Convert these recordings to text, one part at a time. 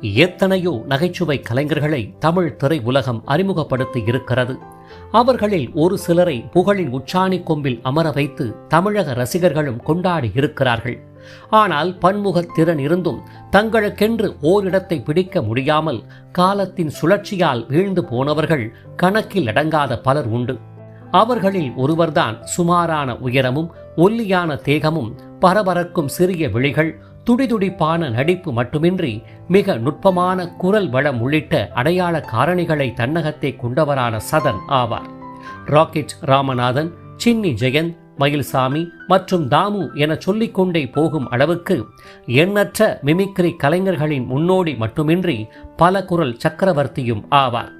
எத்தனையோ நகைச்சுவை கலைஞர்களை தமிழ் திரை உலகம் அறிமுகப்படுத்தி இருக்கிறது. அவர்களில் ஒரு சிலரை புகழின் உச்சாணி கொம்பில் அமர வைத்து தமிழக ரசிகர்களும் கொண்டாடி இருக்கிறார்கள். ஆனால் பன்முக திறன் இருந்தும் தங்களுக்கென்று ஓரிடத்தை பிடிக்க முடியாமல் காலத்தின் சுழற்சியால் வீழ்ந்து போனவர்கள் கணக்கில் அடங்காத பலர் உண்டு. அவர்களில் ஒருவர்தான் சுமாரான உயரமும் ஒல்லியான தேகமும் பரபரக்கும் சிறிய விழிகள் துடிதுடிப்பான நடிப்பு மட்டுமின்றி மிக நுட்பமான குரல் வளம் உள்ளிட்ட அடையாள காரணிகளை தன்னகத்தை கொண்டவரான சதன் ஆவார். ராக்கெட் ராமநாதன் சின்னி ஜெயந்த் மயில்சாமி மற்றும் தாமு என சொல்லிக்கொண்டே போகும் அளவுக்கு எண்ணற்ற மிமிக்ரி கலைஞர்களின் முன்னோடி மட்டுமின்றி பல குரல் சக்கரவர்த்தியும் ஆவார்.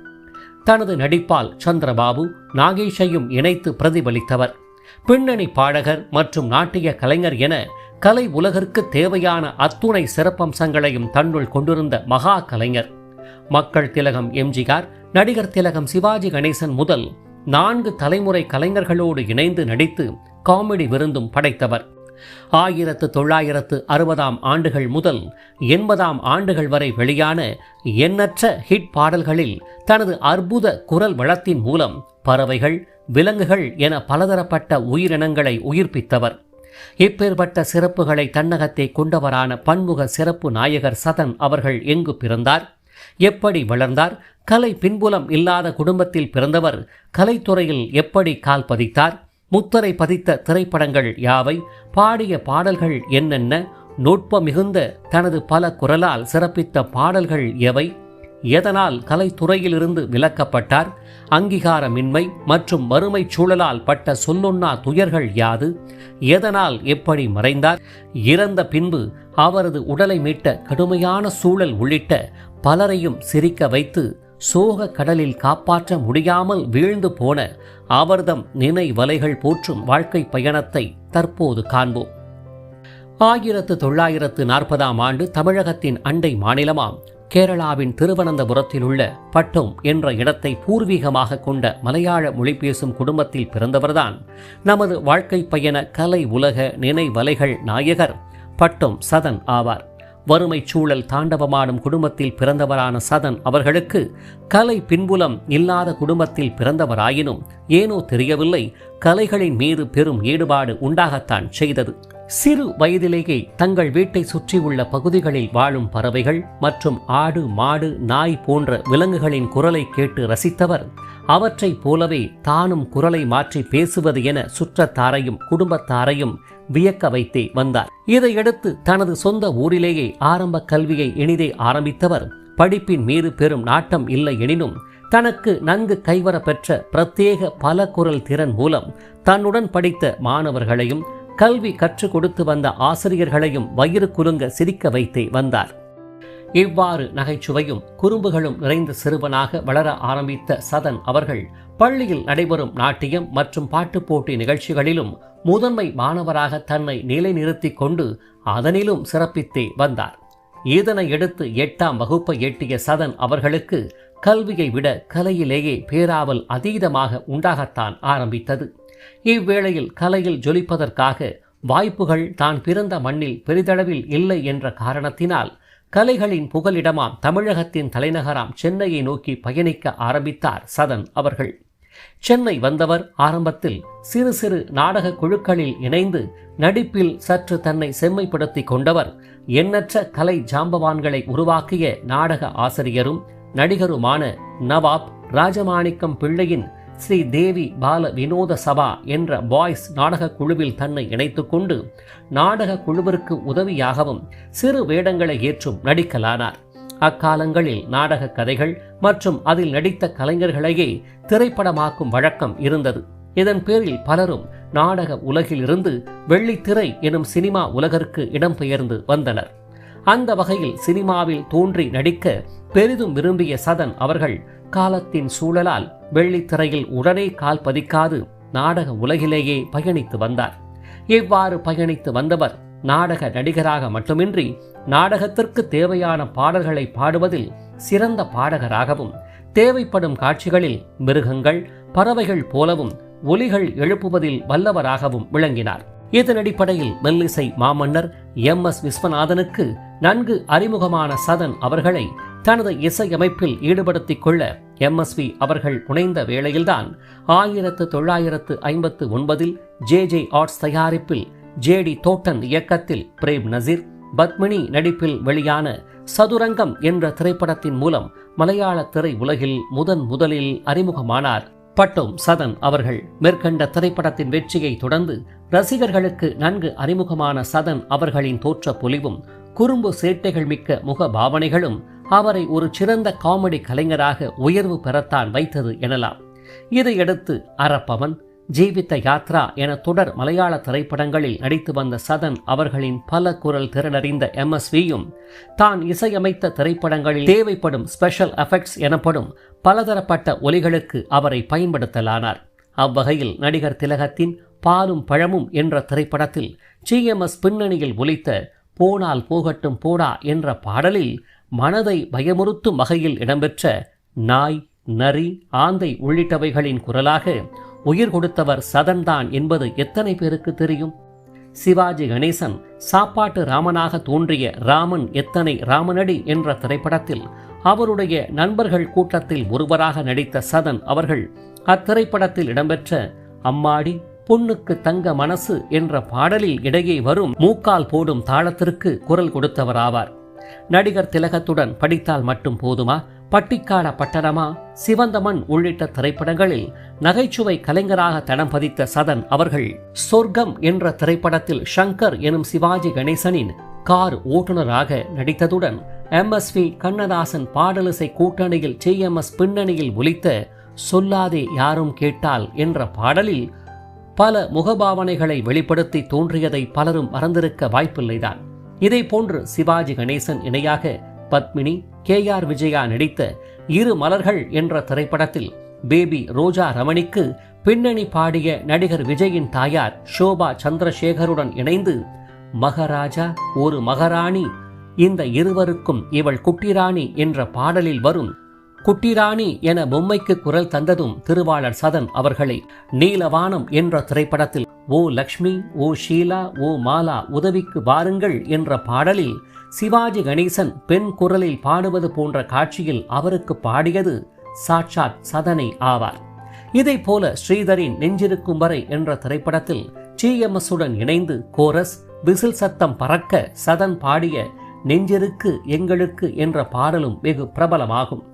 தனது நடிப்பால் சந்திரபாபு நாகேஷையும் இணைத்து பிரதிபலித்தவர். பின்னணி பாடகர் மற்றும் நாட்டிய கலைஞர் என கலை உலகிற்கு தேவையான அத்துணை சிறப்பம்சங்களையும் தன்னுள் கொண்டிருந்த மகா கலைஞர். மக்கள் திலகம் எம்ஜிஆர் நடிகர் திலகம் சிவாஜி கணேசன் முதல் நான்கு தலைமுறை கலைஞர்களோடு இணைந்து நடித்து காமெடி விருந்தும் படைத்தவர். ஆயிரத்து தொள்ளாயிரத்து அறுபதாம் ஆண்டுகள் முதல் எண்பதாம் ஆண்டுகள் வரை வெளியான எண்ணற்ற ஹிட் பாடல்களில் தனது அற்புத குரல் வளத்தின் மூலம் பறவைகள் விலங்குகள் என பலதரப்பட்ட உயிரினங்களை உயிர்ப்பித்தவர். இப்பேற்பட்ட சிறப்புகளை தன்னகத்தை கொண்டவரான பன்முக சிறப்பு நாயகர் சதன் அவர்கள் எங்கு பிறந்தார்? எப்படி வளர்ந்தார்? கலை பின்புலம் இல்லாத குடும்பத்தில் பிறந்தவர் கலைத்துறையில் எப்படி கால் பதித்தார்? முத்தரை பதித்த திரைப்படங்கள் யாவை? பாடிய பாடல்கள் என்னென்ன? நுட்ப மிகுந்த தனது பல குரலால் சிறப்பித்த பாடல்கள் எவை? எதனால் கலைத்துறையிலிருந்து விலக்கப்பட்டார்? அங்கீகாரமின்மை மற்றும் வறுமை சூழலால் பட்ட சொல்லொன்னா துயர்கள் யாது? எதனால் எப்படி மறைந்தார்? இறந்த பின்பு அவரது உடலை மீட்ட கடுமையான சூழல் உள்ளிட்ட பலரையும் சிரிக்க வைத்து சோக கடலில் காப்பாற்ற முடியாமல் வீழ்ந்து போன அவர்தம் நினைவலைகள் போற்றும் வாழ்க்கை பயணத்தை தற்போது காண்போம். ஆயிரத்து தொள்ளாயிரத்து நாற்பதாம் ஆண்டு தமிழகத்தின் அண்டை மாநிலமாம். கேரளாவின் திருவனந்தபுரத்தில் உள்ள பட்டம் என்ற இடத்தை பூர்வீகமாக கொண்ட மலையாள மொழி பேசும் குடும்பத்தில் பிறந்தவர்தான் நமது வாழ்க்கை பயண கலை உலக நினைவலைகள் நாயகர் பட்டம் சதன் ஆவார். வறுமை சூழல் தாண்டவமாடும் குடும்பத்தில் பிறந்தவரான சதன் அவர்களுக்கு கலை பின்புலம் இல்லாத குடும்பத்தில் பிறந்தவராயினும் ஏனோ தெரியவில்லை கலைகளின் மீது பெரும் ஈடுபாடு உண்டாகத்தான் செய்தது. சிறு வயதிலேயே தங்கள் வீட்டை சுற்றியுள்ள பகுதிகளில் வாழும் பறவைகள் மற்றும் ஆடு மாடு நாய் போன்ற விலங்குகளின் குரலை கேட்டு ரசித்தவர். அவற்றைப் போலவே தானும் குரலை மாற்றி பேசுவது என சுற்றத்தாரையும் குடும்பத்தாரையும் வியக்க வைத்தே வந்தார். இதையடுத்து தனது சொந்த ஊரிலேயே ஆரம்ப கல்வியை இனிதே ஆரம்பித்தவர். படிப்பின் மீது பெரும் நாட்டம் இல்லை எனினும் தனக்கு நன்கு கைவர பெற்ற பிரத்யேக பல குரல் திறன் மூலம் தன்னுடன் படித்த மாணவர்களையும் கல்வி கற்றுக் கொடுத்து வந்த ஆசிரியர்களையும் வயிறு குலுங்க சிரிக்க வைத்தே வந்தார். இவ்வாறு நகைச்சுவையும் குறும்புகளும் நிறைந்த சிறுவனாக வளர ஆரம்பித்த சதன் அவர்கள் பள்ளியில் நடைபெறும் நாட்டியம் மற்றும் பாட்டுப் போட்டி நிகழ்ச்சிகளிலும் முதன்மை மாணவராக தன்னை நிலைநிறுத்திக் கொண்டு அதனிலும் சிறப்பித்தே வந்தார். இதனை எடுத்து எட்டாம் வகுப்பை எட்டிய சதன் அவர்களுக்கு கல்வியை விட கலையிலேயே பேராவல் அதீதமாக உண்டாகத்தான் ஆரம்பித்தது. இவ்வேளையில் கலையில் ஜொலிப்பதற்காக வாய்ப்புகள் தான் பிறந்த மண்ணில் பெரிதளவில் இல்லை என்ற காரணத்தினால் கலைகளின் புகலிடமாம் தமிழகத்தின் தலைநகராம் சென்னையை நோக்கி பயணிக்க ஆரம்பித்தார் சதன் அவர்கள். சென்னை வந்தவர் ஆரம்பத்தில் சிறு சிறு நாடக குழுக்களில் இணைந்து நடிப்பில் சற்று தன்னை செம்மைப்படுத்தி கொண்டவர். எண்ணற்ற கலை ஜாம்பவான்களை உருவாக்கிய நாடக ஆசிரியரும் நடிகருமான நவாப் ராஜமாணிக்கம் பிள்ளையின் ஸ்ரீ தேவி பால வினோத சபா என்ற பாய்ஸ் நாடக குழுவில் தன்னை இணைத்துக் கொண்டு நாடக குழுவிற்கு உதவியாகவும் சிறு வேடங்களை ஏற்றும் நடிக்கலானார் அக்காலங்களில் நாடக கதைகள் மற்றும் அதில் நடித்த கலைஞர்களையே திரைப்படமாக்கும் வழக்கம் இருந்தது. இதன் பேரில் பலரும் நாடக உலகில் இருந்து வெள்ளித்திரை எனும் சினிமா உலகிற்கு இடம்பெயர்ந்து வந்தனர். அந்த வகையில் சினிமாவில் தோன்றி நடிக்க பெரிதும் விரும்பிய சதன் அவர்கள் காலத்தின் சூழலால் வெள்ளித்திரையில் உடனே கால் பதிக்காது நாடக உலகிலேயே பயணித்து வந்தார். இவ்வாறு பயணித்து வந்தவர்? நாடக நடிகராக மட்டுமின்றி நாடகத்திற்கு தேவையான பாடல்களை பாடுவதில் சிறந்த பாடகராகவும் தேவைப்படும் காட்சிகளில் மிருகங்கள் பறவைகள் போலவும் ஒலிகள் எழுப்புவதில் வல்லவராகவும் விளங்கினார். இதன் அடிப்படையில் மெல்லிசை மாமன்னர் எம் எஸ் விஸ்வநாதனுக்கு நன்கு அறிமுகமான சதன் அவர்களை தனது இசையமைப்பில் ஈடுபடுத்திக் கொள்ள எம்எஸ்வி அவர்கள் முனைந்த வேளையில்தான் ஆயிரத்து தொள்ளாயிரத்து ஐம்பத்து ஒன்பதில் ஜே ஜே ஆர்ட்ஸ் தயாரிப்பில் ஜே டி தோட்டன் இயக்கத்தில் பிரேம் நசீர் பத்மினி நடிப்பில் வெளியான சதுரங்கம் என்ற திரைப்படத்தின் மூலம் மலையாள திரை உலகில் முதன் முதலில் அறிமுகமானார் பட்டும் சதன் அவர்கள். மேற்கண்ட திரைப்படத்தின் வெற்றியை தொடர்ந்து ரசிகர்களுக்கு நன்கு அறிமுகமான சதன் அவர்களின் தோற்ற பொலிவும் குறும்பு சேட்டைகள் மிக்க முக பாவனைகளும் அவரை ஒரு சிறந்த காமெடி கலைஞராக உயர்வு பெறத்தான் வைத்தது எனலாம். இதையடுத்து அரப்பவன் ஜீவித்த யாத்ரா என தொடர் மலையாள திரைப்படங்களில் நடித்து வந்த சதன் அவர்களின் பல குரல் திறனறிந்த எம்எஸ்வியும் தான் இசையமைத்த திரைப்படங்களில் தேவைப்படும் ஸ்பெஷல் எஃபெக்ட்ஸ் எனப்படும் பலதரப்பட்ட ஒலிகளுக்கு அவரை பயன்படுத்தலானார். அவ்வகையில் நடிகர் திலகத்தின் பாலும் பழமும் என்ற திரைப்படத்தில் ஜிஎம்எஸ் பின்னணியில் ஒலித்த போனால் போகட்டும் போடா என்ற பாடலில் மனதை பயமுறுத்தும் வகையில் இடம்பெற்ற நாய் நரி ஆந்தை உள்ளிட்டவைகளின் குரலாக உயிர் கொடுத்தவர் சதன்தான் என்பது எத்தனை பேருக்கு தெரியும்? சிவாஜி கணேசன் சாப்பாட்டு ராமனாக தோன்றிய ராமன் எத்தனை ராமனடி என்ற திரைப்படத்தில் அவருடைய நண்பர்கள் கூட்டத்தில் ஒருவராக நடித்த சதன் அவர்கள் அத்திரைப்படத்தில் இடம்பெற்ற அம்மாடி பொண்ணுக்கு தங்க மனசு என்ற பாடலில் இடையே வரும் மூக்கால் போடும் தாளத்திற்கு குரல் கொடுத்தவராவார். நடிகர் திலகத்துடன் படித்தால் மட்டும் போதுமா? பட்டிக்காட பட்டணமா? சிவந்தமன் உள்ளிட்ட திரைப்படங்களில் நகைச்சுவை கலைஞராக தடம் பதித்த சதன் அவர்கள் சொர்க்கம் என்ற திரைப்படத்தில் ஷங்கர் எனும் சிவாஜி கணேசனின் கார் ஓட்டுநராக நடித்ததுடன் எம்எஸ்வி கண்ணதாசன் பாடலிசை கூட்டணியில் எஸ். பின்னணியில் ஒலித்த சொல்லாதே யாரும் கேட்டால் என்ற பாடலில் பல முகபாவனைகளை வெளிப்படுத்தி தோன்றியதை பலரும் மறந்திருக்க வாய்ப்பில்லைதான். இதை போன்று சிவாஜி கணேசன் இணையாக பத்மினி கே ஆர் விஜயா நடித்த இரு மலர்கள் என்ற திரைப்படத்தில் பேபி ரோஜா ரமணிக்கு பின்னணி பாடிய நடிகர் விஜயின் தாயார் ஷோபா சந்திரசேகருடன் இணைந்து மகராஜா ஒரு மகராணி இந்த இருவருக்கும் இவள் குட்டிராணி என்ற பாடலில் வரும் குட்டிராணி என பொம்மைக்கு குரல் தந்ததும் திருவாளர் சதன் அவர்களை நீலவானம் என்ற திரைப்படத்தில் ஓ லக்ஷ்மி ஓ ஷீலா ஓ மாலா உதவிக்கு வாருங்கள் என்ற பாடலில் சிவாஜி கணேசன் பெண் குரலில் பாடுவது போன்ற காட்சியில் அவருக்கு பாடியது சாட்சாத் சதனை ஆவார். இதை போல ஸ்ரீதரின் நெஞ்சிருக்கும் வரை என்ற திரைப்படத்தில் உடன் இணைந்து கோரஸ் விசில் சத்தம் பறக்க சதன் பாடிய நெஞ்சிருக்கு எங்களுக்கு என்ற பாடலும் வெகு பிரபலமாகும்.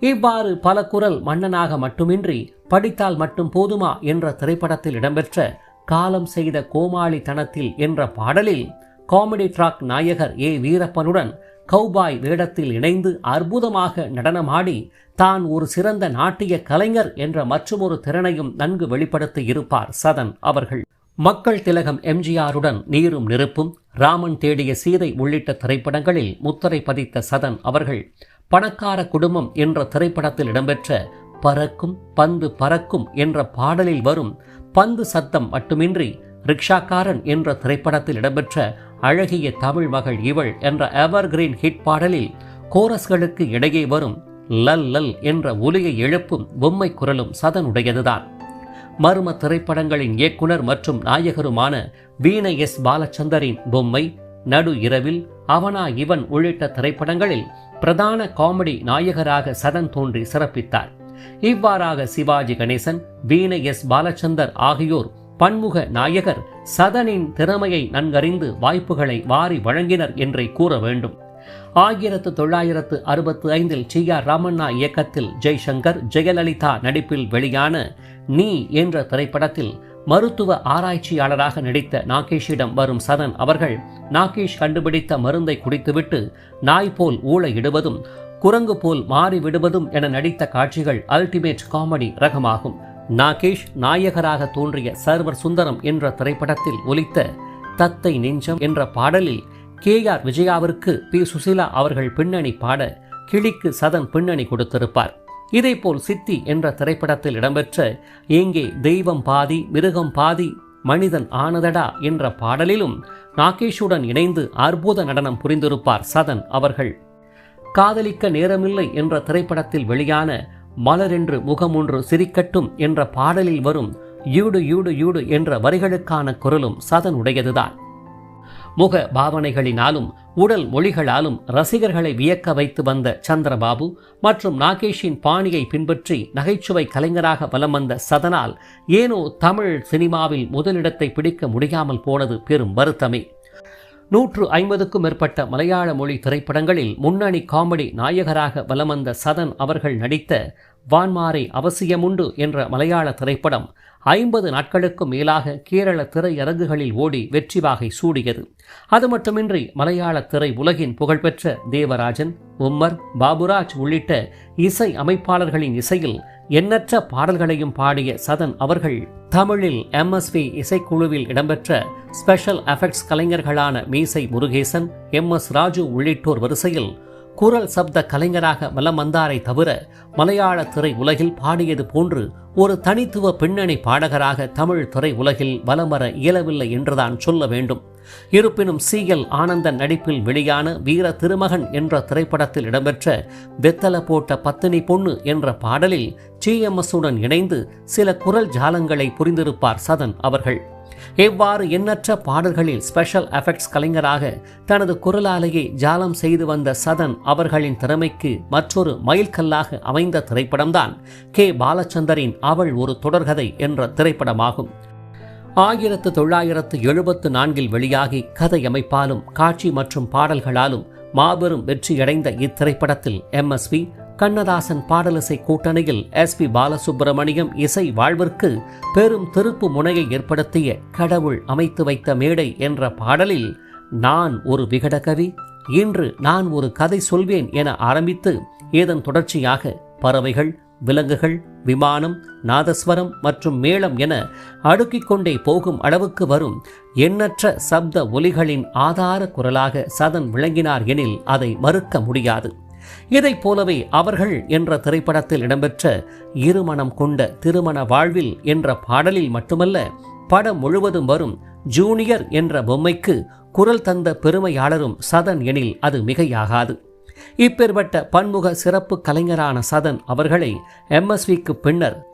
இவ்வாறு பல குரல் மன்னனாக மட்டுமின்றி படித்தால் மட்டும் போதுமா என்ற திரைப்படத்தில் இடம்பெற்ற காலம் செய்த கோமாளித்தனத்தில் என்ற பாடலில் காமெடி ட்ராக் நாயகர் ஏ வீரப்பனுடன் கௌபாய் வேடத்தில் இணைந்து அற்புதமாக நடனமாடி தான் ஒரு சிறந்த நாட்டிய கலைஞர் என்ற மற்றொரு திறனையும் நன்கு வெளிப்படுத்தி இருப்பார் சதன் அவர்கள். மக்கள் திலகம் எம்ஜிஆருடன் நீரும் நெருப்பும் ராமன் தேடிய சீதை உள்ளிட்ட திரைப்படங்களில் முத்திரை பதித்த சதன் அவர்கள் பணக்கார குடும்பம் என்ற திரைப்படத்தில் இடம்பெற்ற பறக்கும் பந்து பறக்கும் என்ற பாடலில் வரும் பந்து சத்தம் மட்டுமின்றி ரிக்ஷாக்காரன் என்ற திரைப்படத்தில் இடம்பெற்ற அழகிய தமிழ் மகள் இவள் என்ற எவர்கிரீன் ஹிட் பாடலில் கோரஸ்களுக்கு இடையே வரும் லல் லல் என்ற ஒலியை எழுப்பும் பொம்மை குரலும் சதனுடையதுதான். மர்ம திரைப்படங்களின் இயக்குனர் மற்றும் நாயகருமான வீண எஸ் பாலச்சந்தரின் பொம்மை நடு இரவில் அவனா இவன் உள்ளிட்ட திரைப்படங்களில் பிரதான காமெடி நாயகராக சதன் தோன்றி சிறப்பித்தார். இவ்வாறாக சிவாஜி கணேசன் வீண எஸ் பாலச்சந்தர் ஆகியோர் பன்முக நாயகர் சதனின் திறமையை நன்கறிந்து வாய்ப்புகளை வாரி வழங்கினர் என்றே கூற வேண்டும். ஆயிரத்து தொள்ளாயிரத்து அறுபத்து ஐந்தில் டி ஆர் ராமண்ணா இயக்கத்தில் ஜெய்சங்கர் ஜெயலலிதா நடிப்பில் வெளியான நீ என்ற திரைப்படத்தில் மருத்துவ ஆராய்ச்சியாளராக நடித்த நாகேஷிடம் வரும் சதன் அவர்கள் நாகேஷ் கண்டுபிடித்த மருந்தை குடித்துவிட்டு நாய் போல் ஊழையிடுவதும் குரங்கு போல் மாறிவிடுவதும் என நடித்த காட்சிகள் அல்டிமேட் காமெடி ரகமாகும். நாகேஷ் நாயகராக தோன்றிய சர்வர் சுந்தரம் என்ற திரைப்படத்தில் ஒலித்த தத்தை நெஞ்சம் என்ற பாடலில் கே ஆர் விஜயாவிற்கு பி. சுசீலா அவர்கள் பின்னணி பாட கிளிக்கு சதன் பின்னணி கொடுத்திருப்பார். இதேபோல் சித்தி என்ற திரைப்படத்தில் இடம்பெற்ற எங்கே தெய்வம் பாதி மிருகம் பாதி மனிதன் ஆனதடா என்ற பாடலிலும் நாகேஷுடன் இணைந்து அற்புத நடனம் புரிந்திருப்பார் சதன் அவர்கள். காதலிக்க நேரமில்லை என்ற திரைப்படத்தில் வெளியான மலரென்று முகமொன்று சிரிக்கட்டும் என்ற பாடலில் வரும் யூடு யூடு யூடு என்ற வரிகளுக்கான குரலும் சதன் உடையதுதான் முக பாவனைகளினாலும் உடல் மொழிகளாலும் ரசிகர்களை வியக்க வைத்து வந்த சந்திரபாபு மற்றும் நாகேஷின் பாணியை பின்பற்றி நகைச்சுவை கலைஞராக வலம் வந்த சதனால் ஏனோ தமிழ் சினிமாவில் முதலிடத்தை பிடிக்க முடியாமல் போனது பெரும் வருத்தமே. நூற்று ஐம்பதுக்கும் மேற்பட்ட மலையாள மொழி திரைப்படங்களில் முன்னணி காமெடி நாயகராக வலம் வந்த சதன் அவர்கள் நடித்த வான்மாரை அவசியமுண்டு என்ற மலையாள திரைப்படம் ஐம்பது நாட்களுக்கும் மேலாக கேரள திரையரங்குகளில் ஓடி வெற்றி வாகை சூடியது. அது மட்டுமின்றி மலையாள திரை உலகின் புகழ்பெற்ற தேவராஜன் உம்மர் பாபுராஜ் உள்ளிட்ட இசை அமைப்பாளர்களின் இசையில் எண்ணற்ற பாடல்களையும் பாடிய சதன் அவர்கள் தமிழில் எம்எஸ்வி இசைக்குழுவில் இடம்பெற்ற ஸ்பெஷல் எஃபெக்ட்ஸ் கலைஞர்களான மீசை முருகேசன் எம். எஸ். ராஜு உள்ளிட்டோர் வரிசையில் குரல் சப்த கலைஞராக வலம் வந்தாரை தவிர மலையாள திரை உலகில் பாடியது போன்று ஒரு தனித்துவ பின்னணி பாடகராக தமிழ் திரை உலகில் வலம் வர இயலவில்லை என்றுதான் சொல்ல வேண்டும். இருப்பினும் சி. எல். ஆனந்தன் நடிப்பில் வெளியான வீர திருமகன் என்ற திரைப்படத்தில் இடம்பெற்ற வெத்தல போட்ட பத்தினி பொண்ணு என்ற பாடலில் உடன் இணைந்து சில குரல் ஜாலங்களை புரிந்திருப்பார் சதன் அவர்கள். இவ்வாறு எண்ணற்ற பாடல்களில் ஸ்பெஷல் எஃபெக்ட்ஸ் கலைஞராக தனது குரலாலேயே ஜாலம் செய்து வந்த சதன் அவர்களின் திறமைக்கு மற்றொரு மைல்கல்லாக அமைந்த திரைப்படம்தான் கே. பாலச்சந்தரின் அவள் ஒரு தொடர்கதை என்ற திரைப்படமாகும். ஆயிரத்து தொள்ளாயிரத்து எழுபத்து நான்கில் வெளியாகி கதை அமைப்பாலும் காட்சி மற்றும் பாடல்களாலும் மாபெரும் வெற்றியடைந்த இத்திரைப்படத்தில் எம்எஸ்வி கண்ணதாசன் பாடலிசை கூட்டணியில் எஸ் பி பாலசுப்பிரமணியம் இசை வாழ்விற்கு பெரும் திருப்பு முனையை ஏற்படுத்திய கடவுள் அமைத்து வைத்த மேடை என்ற பாடலில் நான் ஒரு விகடகவி இன்று நான் ஒரு கதை சொல்வேன் என ஆரம்பித்து இதன் தொடர்ச்சியாக பறவைகள் விலங்குகள் விமானம் நாதஸ்வரம் மற்றும் மேளம் என அடுக்கிக் கொண்டே போகும் அளவுக்கு வரும் எண்ணற்ற சப்த ஒலிகளின் ஆதார குரலாக சதன் விளங்கினார் எனில் அதை மறுக்க முடியாது. இதைப் போலவே அவர்கள் என்ற திரைப்படத்தில் இடம்பெற்ற இருமணம் கொண்ட திருமண வாழ்வில் என்ற பாடலில் மட்டுமல்ல படம் முழுவதும் வரும் ஜூனியர் என்ற பொம்மைக்கு குரல் தந்த பெருமையாளரும் சதன் எனில் அது மிகையாகாது. இப்பேற்பட்ட பன்முக சிறப்பு கலைஞரான சதன் அவர்களை எம்எஸ்விக்கு பின்னர்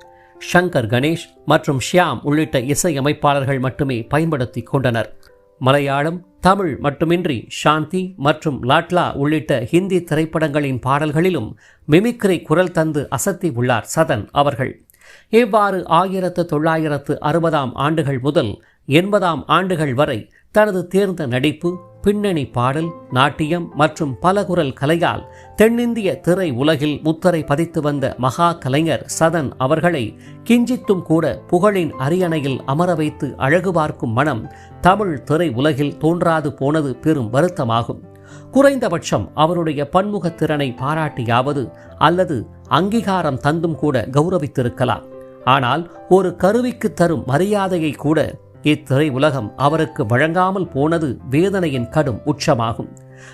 ஷங்கர் கணேஷ் மற்றும் ஷியாம் உள்ளிட்ட இசையமைப்பாளர்கள் மட்டுமே பயன்படுத்தி கொண்டனர். மலையாளம் தமிழ் மட்டுமின்றி சாந்தி மற்றும் லாட்லா உள்ளிட்ட ஹிந்தி திரைப்படங்களின் பாடல்களிலும் மிமிக்ரி குரல் தந்து அசத்தி உள்ளார் சதன் அவர்கள். இவ்வாறு ஆயிரத்து தொள்ளாயிரத்து அறுபதாம் ஆண்டுகள் முதல் எண்பதாம் ஆண்டுகள் வரை தனது தேர்ந்த நடிப்பு பின்னணி பாடல் நாட்டியம் மற்றும் பலகுரல் கலையால் தென்னிந்திய திரை உலகில் முத்தரை பதித்து வந்த மகா கலைஞர் சதன் அவர்களை கிஞ்சித்தும் கூட புகழின் அரியணையில் அமர வைத்து அழகு பார்க்கும் மனம் தமிழ் திரை உலகில் தோன்றாது போனது பெரும் வருத்தமாகும். குறைந்தபட்சம் அவருடைய பன்முகத் திறனை பாராட்டியாவது அல்லது அங்கீகாரம் தந்தும் கூட கௌரவித்திருக்கலாம். ஆனால் ஒரு கருவிக்கு தரும் மரியாதையை கூட இத்திரை உலகம் அவருக்கு வழங்காமல் போனது வேதனையின் கடும் உச்சமாகும்.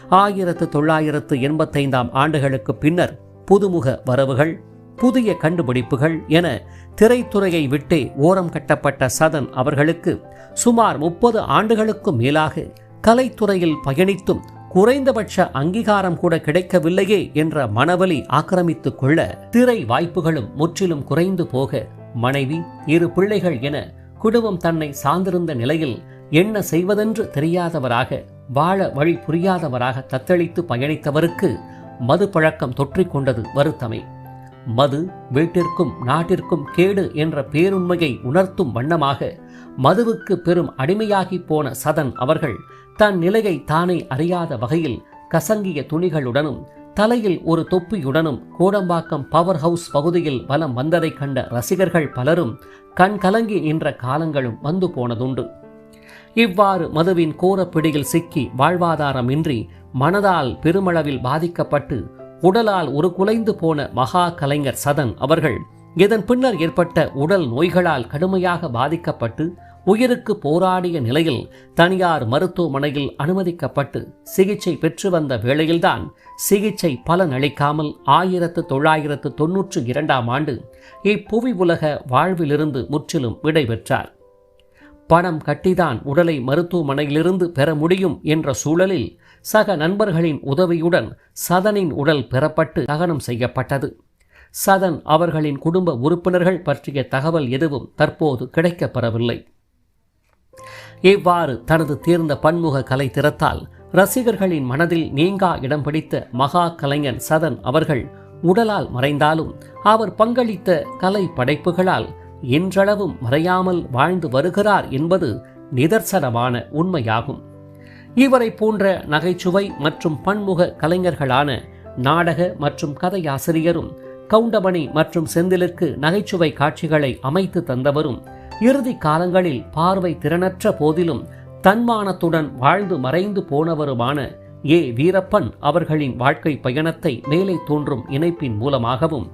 ஆயிரத்து தொள்ளாயிரத்து எண்பத்தைந்தாம் ஆண்டுகளுக்கு பின்னர் புதுமுக வரவுகள் புதிய கண்டுபிடிப்புகள் என திரைத்துறையை விட்டே ஓரம் கட்டப்பட்ட சதன் அவர்களுக்கு சுமார் முப்பது ஆண்டுகளுக்கும் மேலாக கலைத்துறையில் பயணித்தும் குறைந்தபட்ச அங்கீகாரம் கூட கிடைக்கவில்லையே என்ற மனவலி ஆக்கிரமித்துக் கொள்ள திரை வாய்ப்புகளும் முற்றிலும் குறைந்து போக மனைவி இரு பிள்ளைகள் என குடும்பம் தன்னை சார்ந்திருந்த நிலையில் என்ன செய்வதென்று தெரியாதவராக வாழ வழி புரியாதவராக தத்தளித்து பயணித்தவருக்கு மது பழக்கம் தொற்றிக்கொண்டது வருத்தமே. மது வீட்டிற்கும் நாட்டிற்கும் கேடு என்ற பேருண்மையை உணர்த்தும் வண்ணமாக மதுவுக்கு பெரும் அடிமையாகி போன சதன் அவர்கள் தன் நிலையை தானே அறியாத வகையில் கசங்கிய துணிகளுடனும் தலையில் ஒரு தொப்பியுடனும் கோடம்பாக்கம் பவர் ஹவுஸ் பகுதியில் வலம் வந்ததைக் கண்ட ரசிகர்கள் பலரும் கண் கலங்கி நின்ற காலங்களும் வந்து போனதுண்டு. இவ்வாறு மதுவின் கோரப்பிடியில் சிக்கி வாழ்வாதாரமின்றி மனதால் பெருமளவில் பாதிக்கப்பட்டு உடலால் ஒரு குலைந்து போன மகா கலைஞர் சதன் அவர்கள் இதன் பின்னர் ஏற்பட்ட உடல் நோய்களால் கடுமையாக பாதிக்கப்பட்டு உயிருக்கு போராடிய நிலையில் தனியார் மருத்துவமனையில் அனுமதிக்கப்பட்டு சிகிச்சை பெற்று வந்த வேளையில்தான் சிகிச்சை பலனளிக்காமல் ஆயிரத்து தொள்ளாயிரத்து தொன்னூற்று இரண்டாம் ஆண்டு இப்புவி உலக வாழ்விலிருந்து முற்றிலும் விடைபெற்றார். பணம் கட்டிதான் உடலை மருத்துவமனையிலிருந்து பெற முடியும் என்ற சூழலில் சக நண்பர்களின் உதவியுடன் சதனின் உடல் பெறப்பட்டு தகனம் செய்யப்பட்டது. சதன் அவர்களின் குடும்ப உறுப்பினர்கள் பற்றிய தகவல் எதுவும் தற்போது கிடைக்கப்பெறவில்லை. இவ்வாறு தனது தேர்ந்த பன்முக கலை திறத்தால் ரசிகர்களின் மனதில் நீங்கா இடம் பிடித்த மகா கலைஞன் சதன் அவர்கள் உடலால் மறைந்தாலும் அவர் பங்களித்த கலை படைப்புகளால் இன்றளவும் மறையாமல் வாழ்ந்து வருகிறார் என்பது நிதர்சனமான உண்மையாகும். இவரை போன்ற நகைச்சுவை மற்றும் பன்முக கலைஞர்களான நாடக மற்றும் கதையாசிரியரும் கவுண்டமணி மற்றும் செந்திலுக்கு நகைச்சுவை காட்சிகளை அமைத்து தந்தவரும் இறுதி காலங்களில் பார்வை திறனற்ற போதிலும் தன்மானத்துடன் வாழ்ந்து மறைந்து போனவருமான ஏ. வீரப்பன் அவர்களின் வாழ்க்கை பயணத்தை மேலே தோன்றும் இணைப்பின் மூலமாகவும்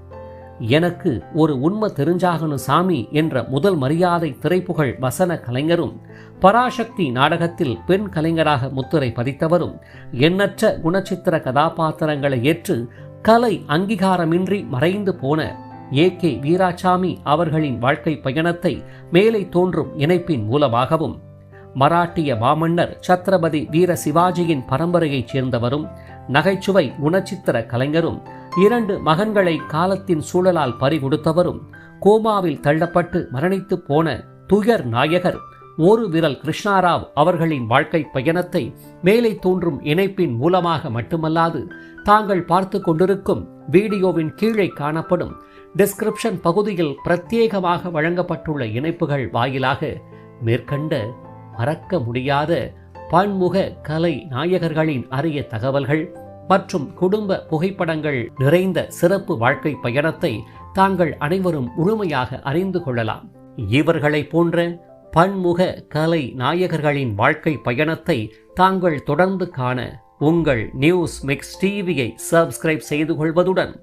எனக்கு ஒரு உண்மை தெரிஞ்சாகணும் சாமி என்ற முதல் மரியாதை திரைப்புகழ் வசன கலைஞரும் பராசக்தி நாடகத்தில் பெண் கலைஞராக முத்திரை பதித்தவரும் எண்ணற்ற குணச்சித்திர கதாபாத்திரங்களை ஏற்று கலை அங்கீகாரமின்றி மறைந்து போன ஏ கே வீராசாமி அவர்களின் வாழ்க்கை பயணத்தை மேலே தோன்றும் இணைப்பின் மூலமாகவும் மராட்டிய மாமன்னர் சத்ரபதி வீர சிவாஜியின் பரம்பரையைச் சேர்ந்தவரும் நகைச்சுவை குணச்சித்திர கலைஞரும் இரண்டு மகன்களை காலத்தின் சூழலால் பறிகொடுத்தவரும் கோமாவில் தள்ளப்பட்டு மரணித்து போன துயர் நாயகர் ஒரு விரல் கிருஷ்ணாராவ் அவர்களின் வாழ்க்கை பயணத்தை மேலே தோன்றும் இணைப்பின் மூலமாக மட்டுமல்லாது தாங்கள் பார்த்து கொண்டிருக்கும் வீடியோவின் கீழே காணப்படும் டிஸ்கிரிப்ஷன் பகுதியில் பிரத்யேகமாக வழங்கப்பட்டுள்ள இணைப்புகள் வாயிலாக மேற்கண்ட மறக்க முடியாத பன்முக கலை நாயகர்களின் அரிய தகவல்கள் மற்றும் குடும்ப புகைப்படங்கள் நிறைந்த சிறப்பு வாழ்க்கை பயணத்தை தாங்கள் அனைவரும் முழுமையாக அறிந்து கொள்ளலாம். இவர்களை போன்ற பன்முக கலை நாயகர்களின் வாழ்க்கை பயணத்தை தாங்கள் தொடர்ந்து காண உங்கள் நியூஸ் மிக்ஸ் டிவியை சப்ஸ்கிரைப் செய்து கொள்வதுடன்